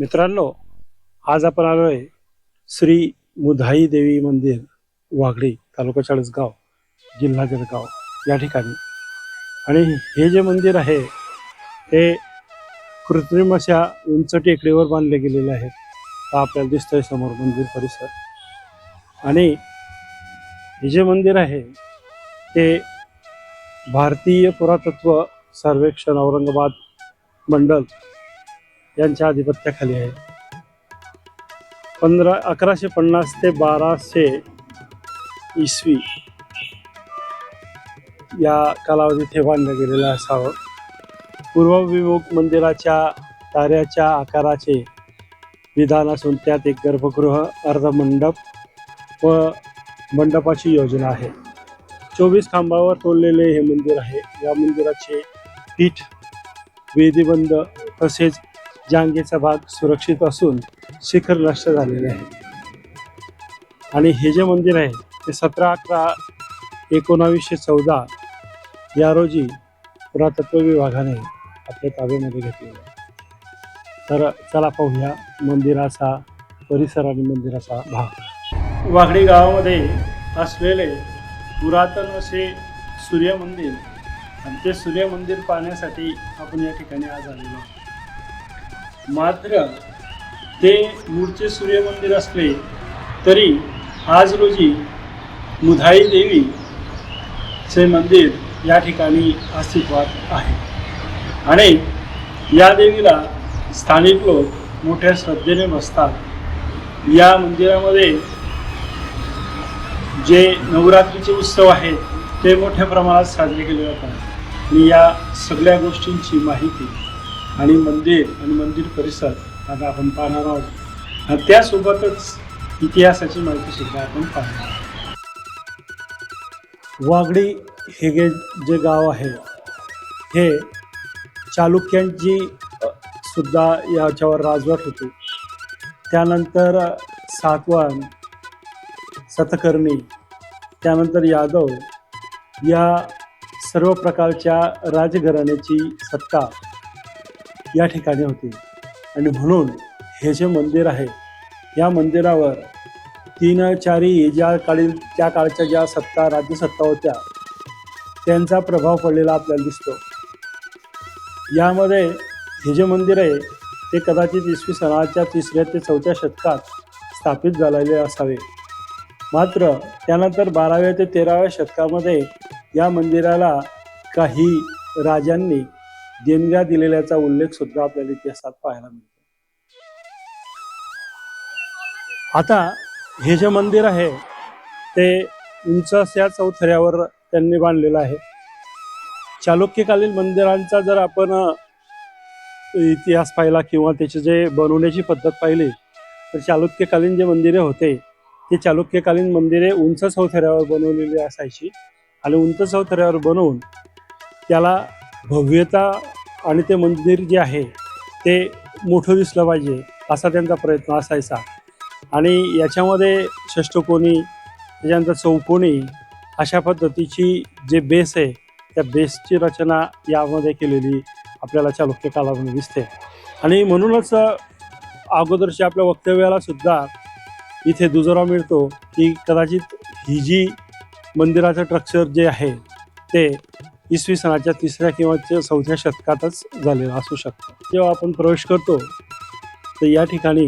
मित्रांनो आज आपण आलो आहे श्री मुधाई देवी मंदिर वाघडी तालुका चाळीसगाव जिल्हा जळगाव या ठिकाणी. आणि हे जे मंदिर आहे ते कृत्रिम अशा उंच टेकडीवर बांधले गेलेले आहेत. हा आपल्याला दिसतोय समोर मंदिर परिसर. आणि हे जे मंदिर आहे ते भारतीय पुरातत्व सर्वेक्षण औरंगाबाद मंडल यांच्या आधिपत्याखाली आहे. पंधरा अकराशे पन्नास ते बाराशे इसवी या कालावधीत हे बांधलं गेलेलं असावं. पूर्वविमुख मंदिराच्या ताऱ्याच्या आकाराचे विधान असून त्यात एक गर्भगृह अर्धमंडप व मंडपाची योजना आहे. चोवीस खांबावर तोडलेले हे मंदिर आहे. या मंदिराचे पीठ वेदीबंद तसेच जहांगीरचा भाग सुरक्षित असून शिखर नष्ट झालेले आहे. आणि हे जे मंदिर आहे ते सतरा अकरा एकोणावीसशे चौदा या रोजी पुरातत्व विभागाने आपल्या ताब्यामध्ये घेतलेलं आहे. तर चला पाहूया मंदिराचा परिसर आणि मंदिराचा भाग. वाघडी गावामध्ये असलेले पुरातन असे सूर्य मंदिर आणि ते सूर्य मंदिर पाहण्यासाठी आपण या ठिकाणी आज आलेलो आहोत. मात्र ते मूळचे सूर्यमंदिर असले तरी आज रोजी मुधाई देवी चे मंदिर या ठिकाणी अस्तित्वात आहे. आणि या देवीला स्थानिक लोक मोठ्या श्रद्धेने बसतात. या मंदिरामध्ये जे नवरात्रीचे उत्सव आहेत ते मोठ्या प्रमाणात साजरे केले जातात. आणि या सगळ्या गोष्टींची माहिती आणि मंदिर आणि मंदिर परिसर आता आपण पाहणार आहोत. आणि त्यासोबतच इतिहासाची माहिती सुद्धा आपण पाहणार आहोत. वागडी हे गे जे गाव आहे हे चालुक्यांची सुद्धा याच्यावर राजवट होती. त्यानंतर सातवाहन सतकर्णी त्यानंतर यादव या सर्व प्रकारच्या राजघराण्याची सत्ता या ठिकाणी होती. आणि म्हणून हे जे मंदिर आहे या मंदिरावर तीन चारी ज्या काळी त्या काळच्या ज्या सत्ता राज्यसत्ता होत्या त्यांचा प्रभाव पडलेला आपल्याला दिसतो. यामध्ये हे जे मंदिर आहे ते कदाचित इसवी सणाच्या तिसऱ्या ते चौथ्या शतकात स्थापित झालेले असावे. मात्र त्यानंतर बाराव्या ते तेराव्या शतकामध्ये या मंदिराला काही राजांनी देणग्या दिलेल्याचा उल्लेख सुद्धा आपल्याला इतिहासात पाहायला मिळतो. आता हे जे मंदिर आहे ते उंच या चौथऱ्यावर त्यांनी बांधलेलं आहे. चालुक्यकालीन मंदिरांचा जर आपण इतिहास पाहिला किंवा त्याचे जे बनवण्याची पद्धत पाहिली तर चालुक्यकालीन जे मंदिरे होते ते चालुक्यकालीन मंदिरे उंच चौथऱ्यावर बनवलेली असायची. आणि उंच चौथऱ्यावर बनवून त्याला भव्यता आणि ते मंदिर जे आहे ते मोठं दिसलं पाहिजे असा त्यांचा प्रयत्न असायचा. आणि याच्यामध्ये षष्ठकोनी त्याच्यानंतर चौकोनी अशा पद्धतीची जे बेस आहे त्या बेसची रचना यामध्ये केलेली आपल्याला चालुक्य कालामध्ये दिसते. आणि म्हणूनच अगोदरच्या आपल्या वक्तव्याला सुद्धा इथे दुजोरा मिळतो की कदाचित ही जी मंदिराचं स्ट्रक्चर जे आहे ते इसवी सणाच्या तिसऱ्या किंवा चौथ्या शतकातच झालेलं असू शकतं. जेव्हा आपण प्रवेश करतो तर या ठिकाणी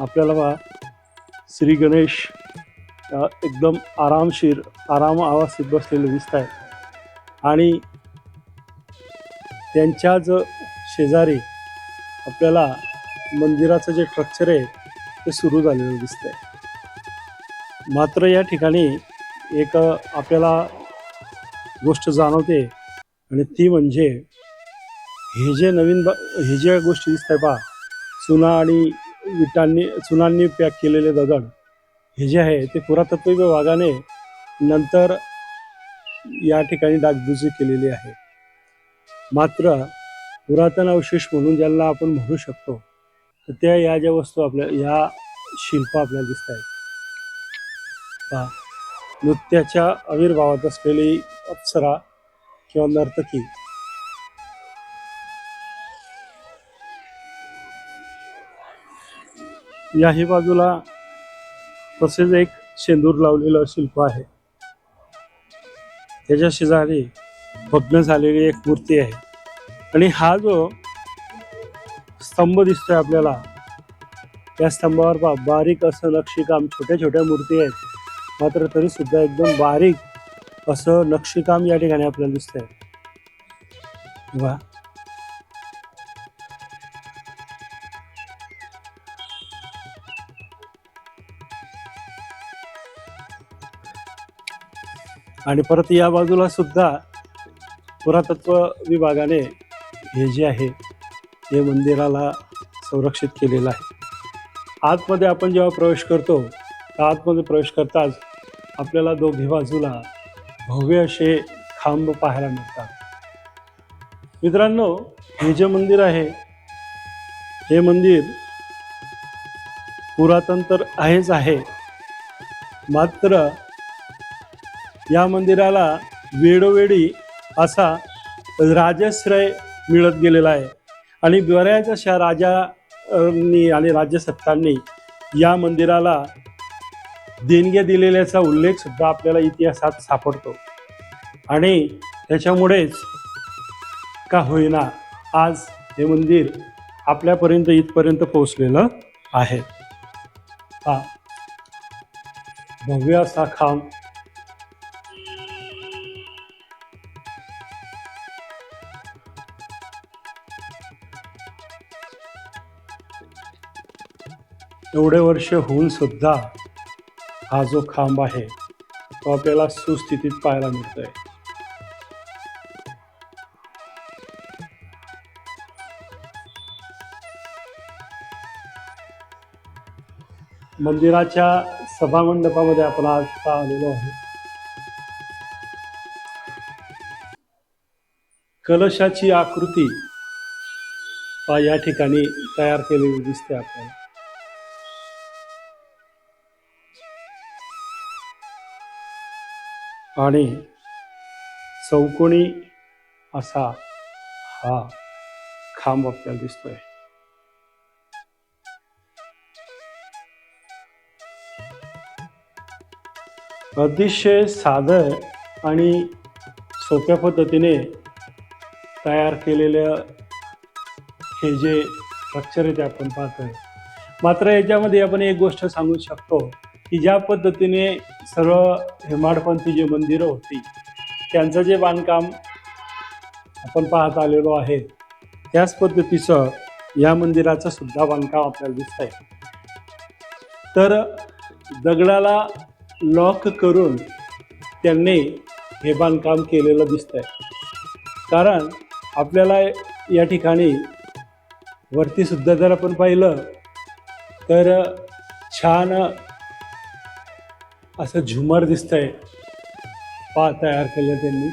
आपल्याला श्री गणेश एकदम आरामशीर आराम आवासीत बसलेले दिसत आहेत. आणि त्यांच्याच शेजारी आपल्याला मंदिराचं जे स्ट्रक्चर आहे ते सुरू झालेलं दिसतंय. मात्र या ठिकाणी एक आपल्याला गोष्ट जाणवते. आणि ती म्हणजे हे जे नवीन बा हे ज्या गोष्टी दिसत आहे पहा. चुना आणि विटांनी चुनांनी पॅक केलेले दगड. हे जे आहे ते पुरातत्व विभागाने नंतर या ठिकाणी डागडुजी केलेली आहे. मात्र पुरातन अवशेष म्हणून ज्यांना आपण म्हणू शकतो तर त्या या ज्या वस्तू आपल्या या शिल्प आपल्याला दिसत आहेत. पहा. नृत्याच्या आविर्भावात असलेली अप्सरा किंवा नर्तकी. याही बाजूला तसेच एक शेंदूर लावलेलं शिल्प आहे. त्याच्या शेजारी भग्न झालेली एक मूर्ती आहे. आणि हा जो स्तंभ दिसतोय आपल्याला या स्तंभावर बारीक असं नक्षीकाम छोट्या छोट्या मूर्ती आहेत. मात्र तरी सुद्धा एकदम बारीक असं नक्षीकाम या ठिकाणी आपल्याला दिसतंय. बघा. आणि परत या बाजूला सुद्धा पुरातत्व विभागाने हे जे आहे हे मंदिराला संरक्षित केलेलं आहे. आतमध्ये आपण जेव्हा प्रवेश करतो तर आतमध्ये प्रवेश करताच आपल्याला दोघी बाजूला भव्य असे खांब पाहायला मिळतात. मित्रांनो हे जे मंदिर आहे हे मंदिर पुरातन तर आहेच आहे. मात्र या मंदिराला वेळोवेळी असा राजश्रय मिळत गेलेला आहे. आणि बऱ्याच अशा राजांनी आणि राज्यसत्तांनी या मंदिराला देणग्या दिलेल्याचा उल्लेख सुद्धा आपल्याला इतिहासात सापडतो. आणि त्याच्यामुळेच का होईना आज हे मंदिर आपल्यापर्यंत इथपर्यंत पोहोचलेलं आहे. हा भव्य असा खांब. एवढे वर्ष होऊन सुद्धा हा जो खांब आहे. तो आपल्याला सुस्थितीत पाहायला मिळतोय. मंदिराच्या सभामंडपामध्ये आपण आज आलेलो आहे. कलशाची आकृती या ठिकाणी तयार केलेली दिसते आपल्याला. आणि चौकोनी असा हा खांब आपल्याला दिसतोय. अतिशय साधं आणि सोप्या पद्धतीने तयार केलेलं हे जे स्ट्रक्चर आहे ते आपण पाहतोय. मात्र याच्यामध्ये आपण एक गोष्ट सांगू शकतो. की ज्या पद्धतीने सर्व हेमाडपंथी जे मंदिरं होती त्यांचं जे बांधकाम आपण पाहत आलेलो आहे त्याच पद्धतीचं या मंदिराचं सुद्धा बांधकाम आपल्याला दिसत आहे तर दगडाला लॉक करून त्यांनी हे बांधकाम केलेलं दिसतंय. कारण आपल्याला या ठिकाणी वरती सुद्धा जर आपण पाहिलं तर छान असं झुमर दिसतंय. पा तयार केलं त्यांनी.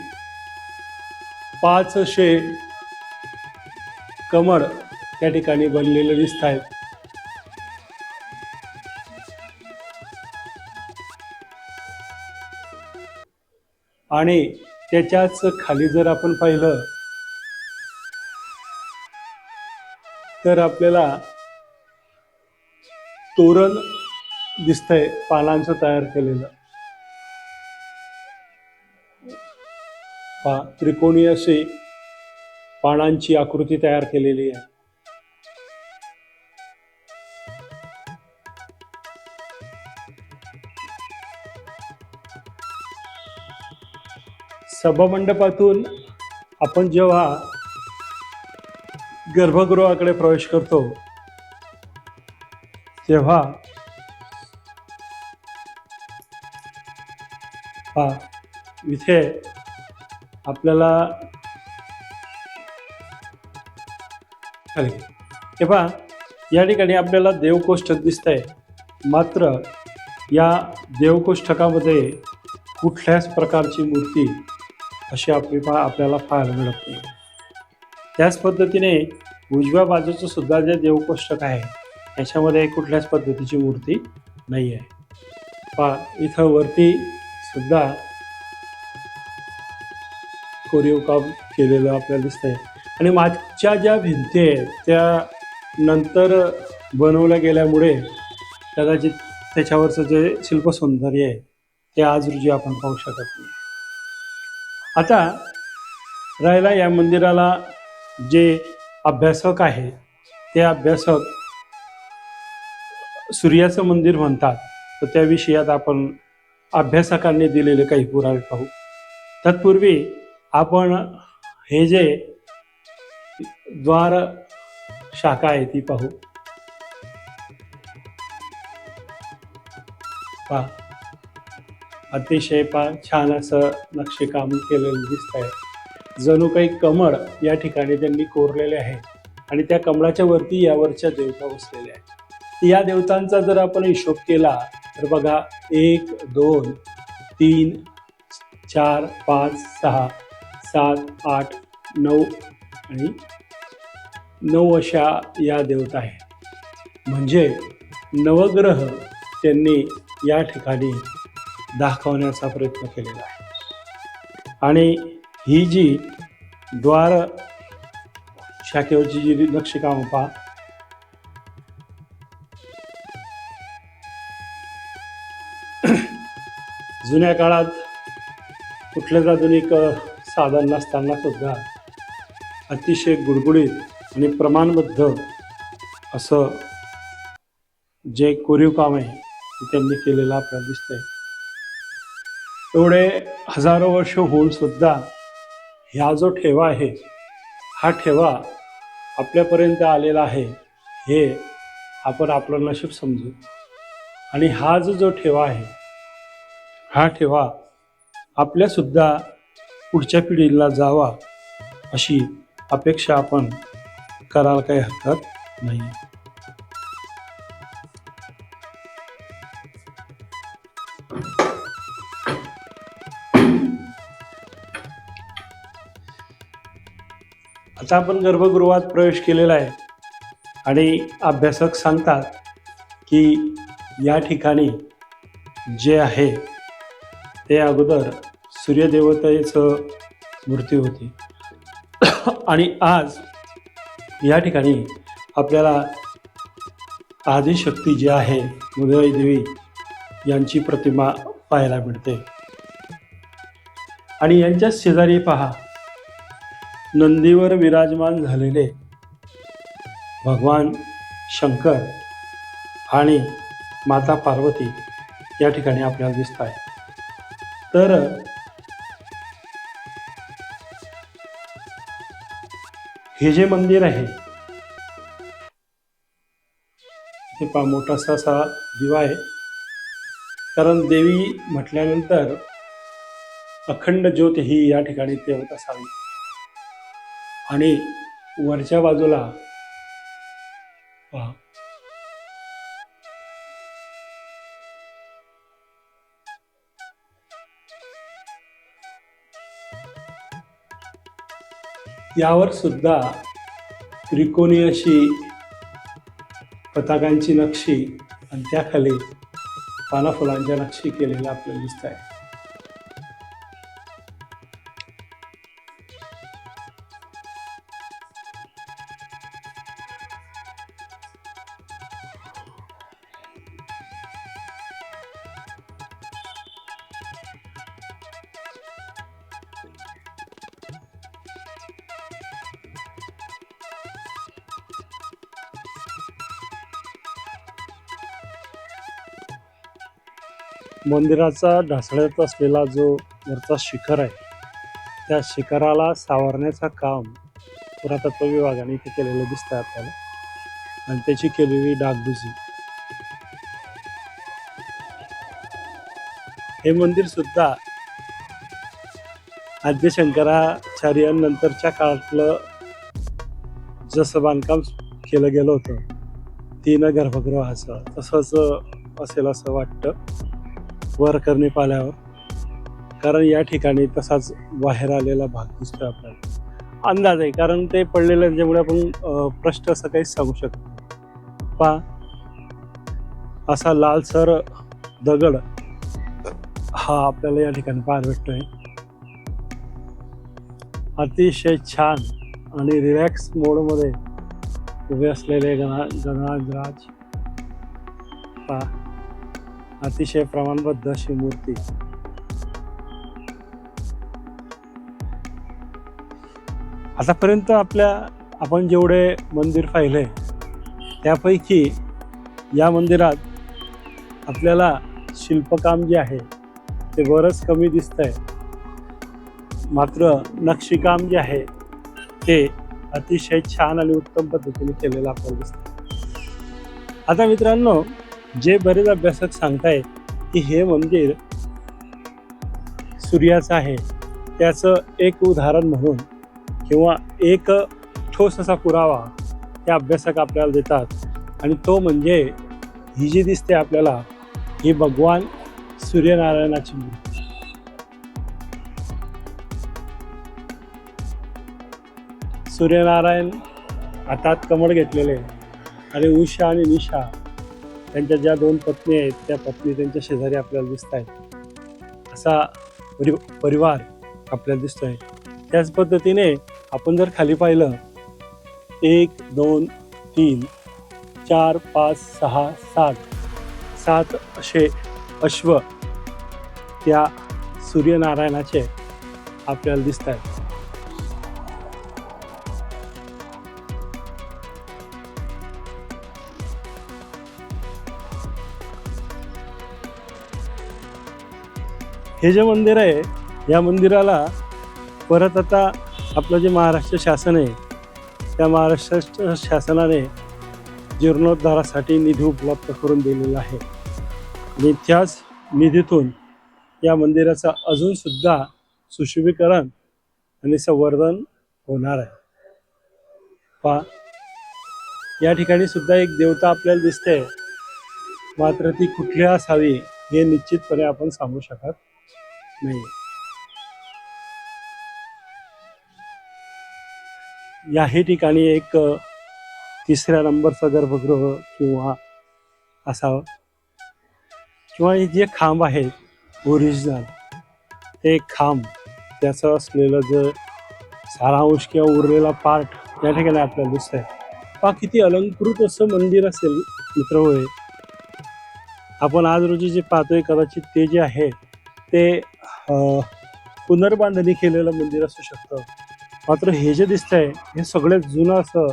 पाचशे कमळ त्या ठिकाणी बनलेले दिसत आहेत आणि त्याच्याच खाली जर आपण पाहिलं तर आपल्याला तोरण दिसतंय पानांचं तयार केलेलं. पा त्रिकोणी अशी पानांची आकृती तयार केलेली आहे. सभामंडपातून आपण जेव्हा गर्भगृहाकडे प्रवेश करतो तेव्हा हा. इथे आपल्याला हे पहा या ठिकाणी आपल्याला देवकोष्ठक दिसत आहे मात्र या देवकोष्ठकामध्ये कुठल्याच प्रकारची मूर्ती अशी आपली पा आपल्याला पाहायला मिळत नाही. त्याच पद्धतीने उजव्या बाजूचं सुद्धा जे देवकोष्ठक आहे याच्यामध्ये कुठल्याच पद्धतीची मूर्ती नाही आहे पा इथं वरती सुद्धा कोरीव काम केलेलं आपल्याला दिसतंय. आणि मागच्या ज्या भिंती आहेत त्या नंतर बनवल्या गेल्यामुळे कदाचित त्याच्यावरचं जे शिल्पसौंदर्य आहे ते आज रोजी आपण पाहू शकत नाही. आता राहिला या मंदिराला जे अभ्यासक आहे ते अभ्यासक सूर्याचं मंदिर म्हणतात. तर त्या विषयात आपण अभ्यासकांनी दिलेले काही पुरावे पाहू. तत्पूर्वी आपण हे जे द्वार शाखा आहे ती पाहू. पा अतिशय पा छान असं नक्षीकाम केलेलं दिसत आहे जणू काही कमळ या ठिकाणी त्यांनी कोरलेले आहे आणि त्या कमळाच्या वरती यावरच्या देवता बसलेल्या आहेत. या देवतांचा जर आपण हिशोब केला तर बघा एक दोन तीन चार पाच सहा सात आठ नऊ आणि नऊ अशा या देवता आहेत. म्हणजे नवग्रह त्यांनी या ठिकाणी दाखवण्याचा प्रयत्न केलेला आहे. आणि ही जी द्वार शाखेवरची जी नक्षीकाम पहा जुन्या काळात कुठलंच आधुनिक साधन नसताना सुद्धा अतिशय गुडगुडीत आणि प्रमाणबद्ध असं जे कोरीव काम आहे ते त्यांनी केलेलं आपल्याला दिसतंय. एवढे हजारो वर्ष होऊन सुद्धा ह्या जो ठेवा आहे हा ठेवा आपल्यापर्यंत आलेला आहे हे आपण आपलं नशीब समजू. आणि हा जो जो ठेवा आहे हा ठेवा. आपल्यासुद्धा पुढच्या पिढीला जावा अशी अपेक्षा आपण करायला काही हरकत नाही. आता आपण गर्भगृहात प्रवेश केलेला आहे आणि अभ्यासक सांगतात की या ठिकाणी जे आहे ते अगोदर सूर्यदेवतेचं मूर्ती होती. आणि आज या ठिकाणी आपल्याला आदिशक्ती जी आहे मुदई देवी यांची प्रतिमा पाहायला मिळते. आणि यांच्या शेजारी पहा नंदीवर विराजमान झालेले भगवान शंकर आणि माता पार्वती या ठिकाणी आपल्याला दिसत आहे तर हे जे मंदिर आहे हे पा मोठासा असा दिवा आहे. कारण देवी म्हटल्यानंतर अखंड ज्योत ही या ठिकाणी तेवत असावी. आणि वरच्या बाजूला यावर सुद्धा त्रिकोणी अशी पताकांची नक्षी आणि त्याखाली पानाफुलांच्या नक्षी केलेल्या आपल्याला दिसत आहे मंदिराचा ढासळत असलेला जो वरचा शिखर आहे त्या शिखराला सावरण्याचं काम पुरातत्व विभागाने इथे केलेलं दिसतं आपल्याला. आणि त्याची केलेली डागडुजी. हे मंदिर सुद्धा आद्य शंकराचार्यांनंतरच्या काळातलं जसं बांधकाम केलं गेलं होतं तीन गर्भगृहाचं तसंच असेल असं वाटतं. वरकरणी पाल्यावर कारण या ठिकाणी तसाच बाहेर आलेला भाग दिसतोय आपल्याला. अंदाज आहे कारण ते पडलेलं त्याच्यामुळे आपण प्रश्न असं काही सांगू शकतो पा. असा लालसर दगड हा आपल्याला या ठिकाणी पाहायला भेटतोय. अतिशय छान आणि रिलॅक्स मोडमध्ये उभे असलेले गणा गणराज पहा अतिशय प्रमाणबद्ध अशी मूर्ती. आतापर्यंत आपल्या आपण जेवढे मंदिर पाहिले त्यापैकी या मंदिरात आपल्याला शिल्पकाम जे आहे ते बरंच कमी दिसतंय. मात्र नक्षीकाम जे आहे ते अतिशय छान आणि उत्तम पद्धतीने केलेलं आपल्याला दिसतं आता मित्रांनो जे बरेच अभ्यासक सांगताय की हे मंदिर सूर्याचं आहे. त्याचं एक उदाहरण म्हणून किंवा एक ठोस असा पुरावा ते अभ्यासक आपल्याला देतात. आणि तो म्हणजे ही जी दिसते आपल्याला ही भगवान सूर्यनारायणाची मूर्ती. सूर्यनारायण हातात कमळ घेतलेले. आणि उषा आणि निशा. त्यांच्या ज्या दोन पत्नी आहेत त्या पत्नी त्यांच्या शेजारी आपल्याला दिसत आहेत असा परि परिवार आपल्याला दिसतो आहे त्याच पद्धतीने आपण जर खाली पाहिलं एक दोन तीन चार पाच सहा सात सात असे अश्व त्या सूर्यनारायणाचे आपल्याला दिसत आहेत हे जे मंदिर आहे या मंदिराला परत आता आपलं जे महाराष्ट्र शासन आहे त्या महाराष्ट्र शासनाने जीर्णोद्धारासाठी निधी उपलब्ध करून दिलेला आहे. आणि त्याच निधीतून या मंदिराचं अजून सुद्धा सुशोभीकरण आणि संवर्धन होणार आहे. पा या ठिकाणी सुद्धा एक देवता आपल्याला दिसते मात्र ती कुठली असावी हे निश्चितपणे आपण सांगू शकत नाही याही ठिकाणी एक तिसऱ्या नंबरचा गर्भगृह किंवा असावं किंवा हे जे खांब आहेत ओरिजिनल ते खांब त्याचं असलेलं जे सारांश किंवा उरलेला पार्ट या ठिकाणी आपल्याला दिसत आहे किती अलंकृत असं मंदिर असेल मित्र होय. आपण आज रोजी जे पाहतोय कदाचित ते जे आहे ते पुनर्बांधणी केलेलं मंदिर असू शकतं. मात्र हे जे दिसतंय हे सगळ्यात जुनं असं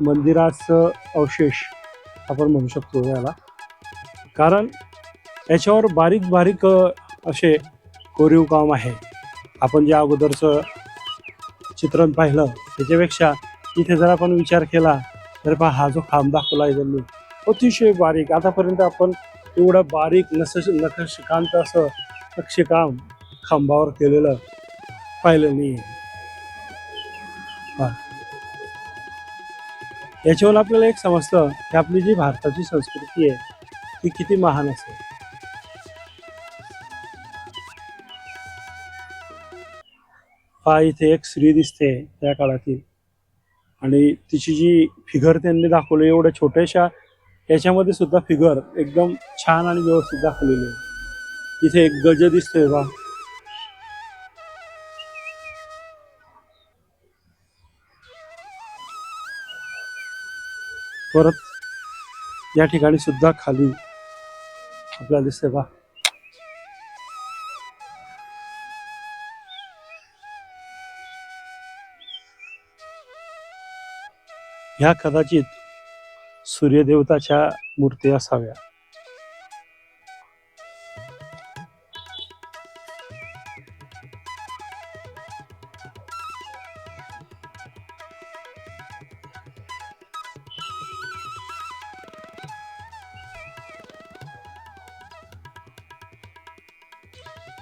मंदिराचं अवशेष आपण म्हणू शकतो याला. कारण याच्यावर बारीक बारीक असे कोरीव काम आहे. आपण जे अगोदरचं चित्रण पाहिलं त्याच्यापेक्षा इथे जर आपण विचार केला तर पहा हा जो खांब दाखवला आहे त्यांनी अतिशय बारीक. आतापर्यंत आपण एवढं बारीक नस नखशिकांत असं नक्षीकाम खांबावर केलेलं पाहिलं नाही. याच्यावर आपल्याला एक समजतं की आपली जी भारताची संस्कृती आहे ती किती महान असेल. पहा इथे एक स्त्री दिसते त्या काळातील. आणि तिची जी फिगर त्यांनी दाखवली एवढ्या छोट्याशा याच्यामध्ये सुद्धा फिगर एकदम छान आणि व्यवस्थित दाखवलेली आहे. इथे एक गज दिसतोय बा. परत या ठिकाणी सुद्धा खाली आपल्याला दिसतंय बा. ह्या कदाचित सूर्यदेवताच्या मूर्ती असाव्या.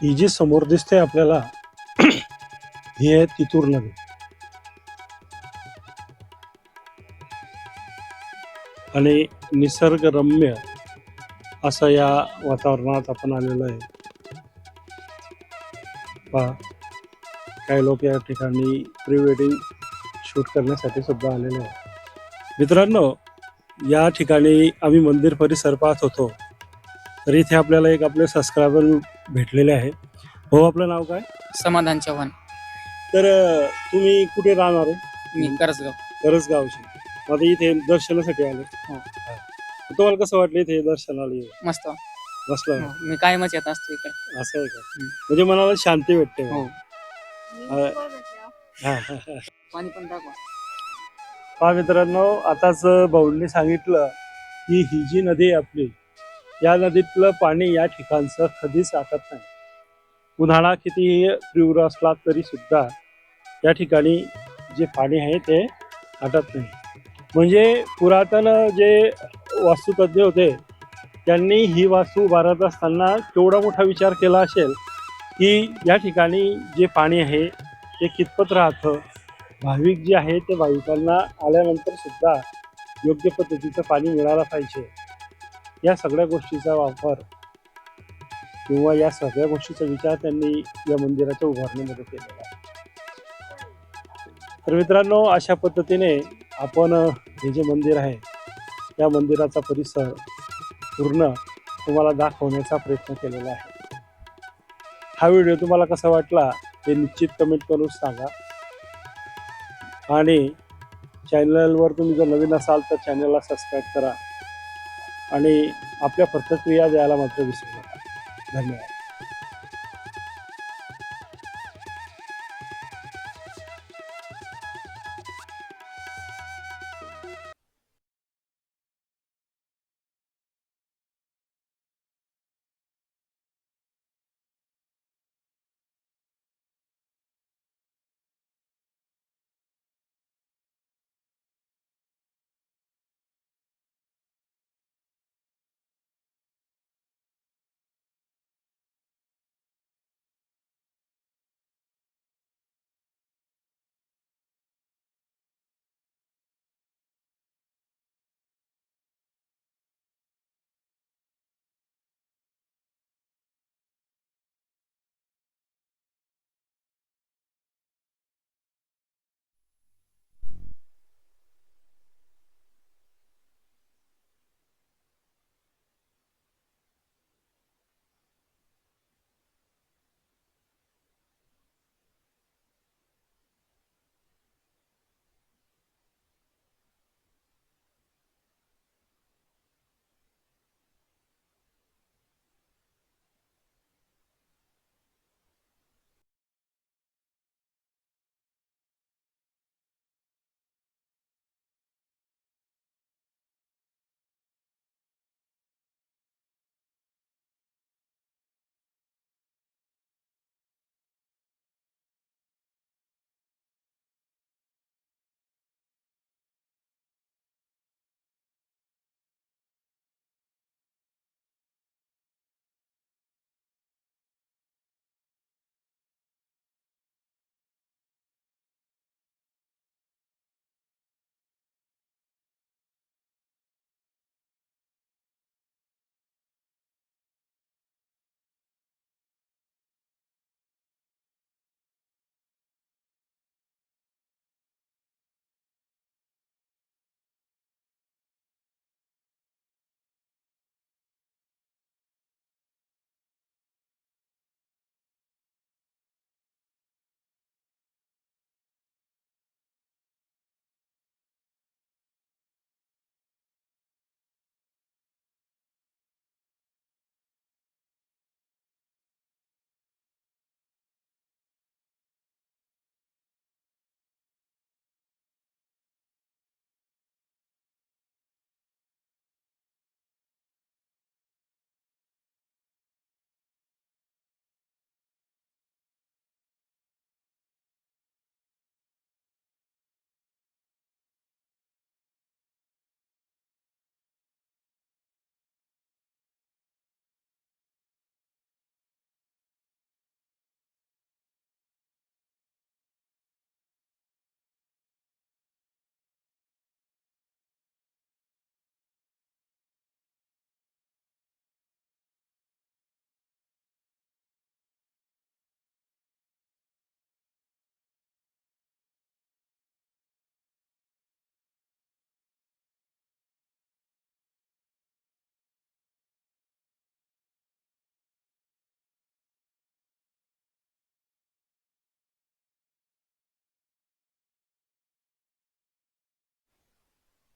ही जी समोर दिसते आपल्याला ही आहे तितूर नदी. आणि निसर्गरम्य असं या वातावरणात आपण आलेलो आहे. पहा काही लोक या ठिकाणी प्री वेडिंग शूट करण्यासाठी सुद्धा आलेले आहेत. मित्रांनो या ठिकाणी आम्ही मंदिर परिसर पाहत होतो. तर इथे आपल्याला एक आपले सबस्क्रायबर भेटलेले आहे. हो आपलं नाव काय? समाधान चव्हाण. तर अं, तुम्ही कुठे राहणार आहे मी करसगाव. गरज गावचे आता इथे दर्शनासाठी आले. हो. तुम्हाला कसं वाटलं इथे दर्शनाला येऊन मस्त. बसलं. हो, मी कायमच येत असतो इकडे. असं आहे का? हम्म. म्हणजे मनाला शांती भेटते हो. हा, हा, हा. पाणी पण दाखवा पहा मित्रांनो आताच भाऊंनी सांगितलं की ही जी नदी आहे आपली या नदीतलं पाणी या ठिकाणचं कधीच आटत नाही. उन्हाळा कितीही तीव्र असला तरी सुद्धा या ठिकाणी जे पाणी आहे ते आटत नाही. म्हणजे पुरातन जे वास्तुतज्ञ होते त्यांनी ही वास्तू उभारत असताना केवढा मोठा विचार केला असेल की या ठिकाणी जे पाणी आहे ते कितपत राहतं? भाविक जे आहे ते भाविकांना आल्यानंतर सुद्धा योग्य पद्धतीचं पाणी मिळालं पाहिजे. या सगळ्या गोष्टीचा वापर किंवा या सगळ्या गोष्टीचा विचार त्यांनी या मंदिराच्या उभारणीमध्ये केलेला आहे. तर मित्रांनो अशा पद्धतीने आपण हे जे मंदिर आहे त्या मंदिराचा परिसर पूर्ण तुम्हाला दाखवण्याचा प्रयत्न केलेला आहे. हा व्हिडिओ तुम्हाला कसा वाटला ते निश्चित कमेंट करून सांगा. आणि चॅनलवर तुम्ही जर नवीन असाल तर चॅनलला सबस्क्राईब करा. आणि आपल्या प्रतिक्रिया द्यायला मात्र विसरू नका. धन्यवाद.